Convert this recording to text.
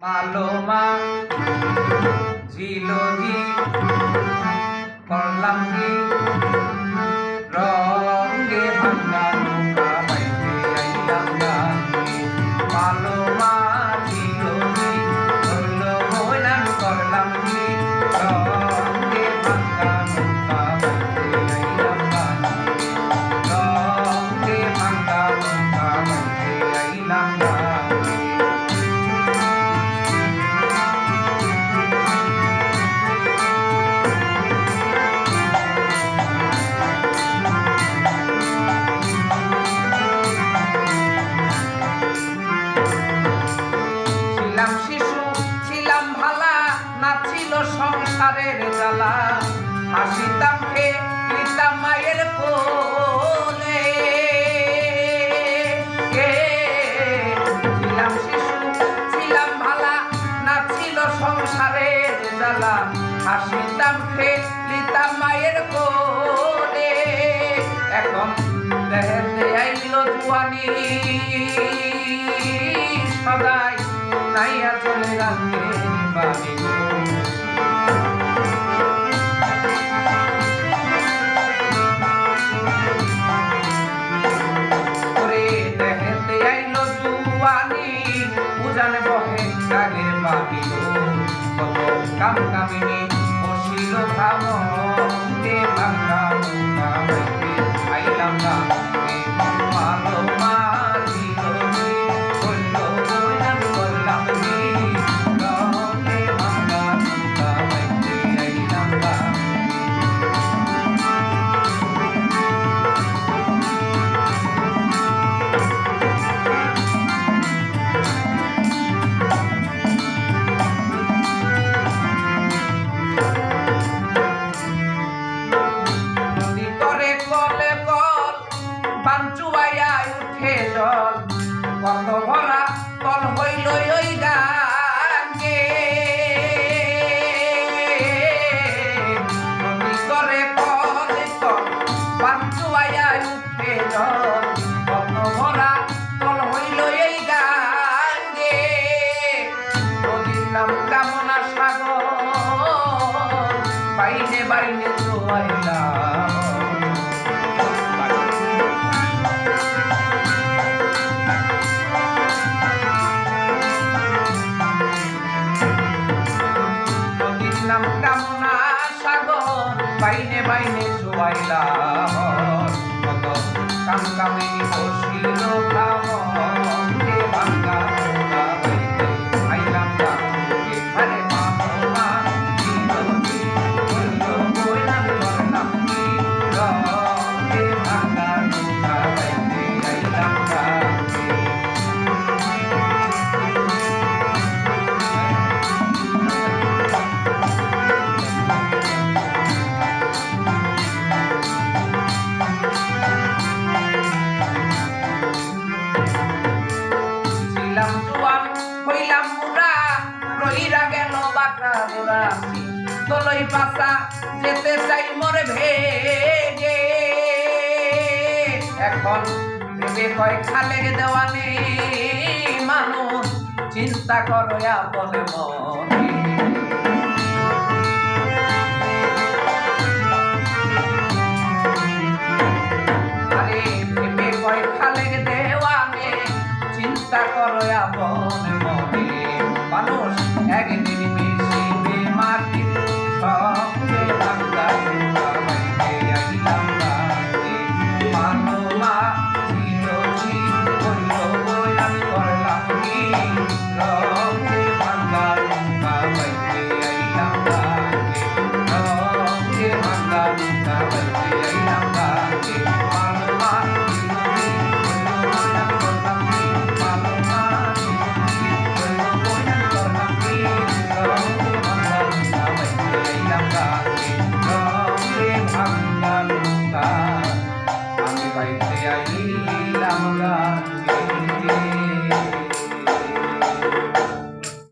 মালোমা ঝিলজি করলাম কি রঙে হাসিতাম খে দিতাম মায়ের কোলে ছিলাম শিশু, ছিলাম না ছিল সংসারের জ্বালা। হাসিতাম খে দিতাম মায়ের কোলে। এখন দেহেতে আইলো জুয়ানি। সদাই নাইয়া চলে রাখে বাড়ি। বাড়ি গো। কত কাম কামিনী বসিল ভাব কে কত ভরা কল হইল ওই গাঙ্গে নদী করে কলে কল বাঞ্চুয়াইয়া উঠে জল ভরা কল হইল এই গাঙ্গে নদীর নাম কামনা সাগর বাইনে বাইনে চোয়াইলা পাশা যেতে চাই মরে ভেগে এখন ভেবে কয় খালে দেওয়ানে মানুষ চিন্তা করো বলে মনে। আরে ভেবে কয় চিন্তা করো আপন মনে। মানুষ একদিন ஐயா வல்வி ஐயா பாங்கே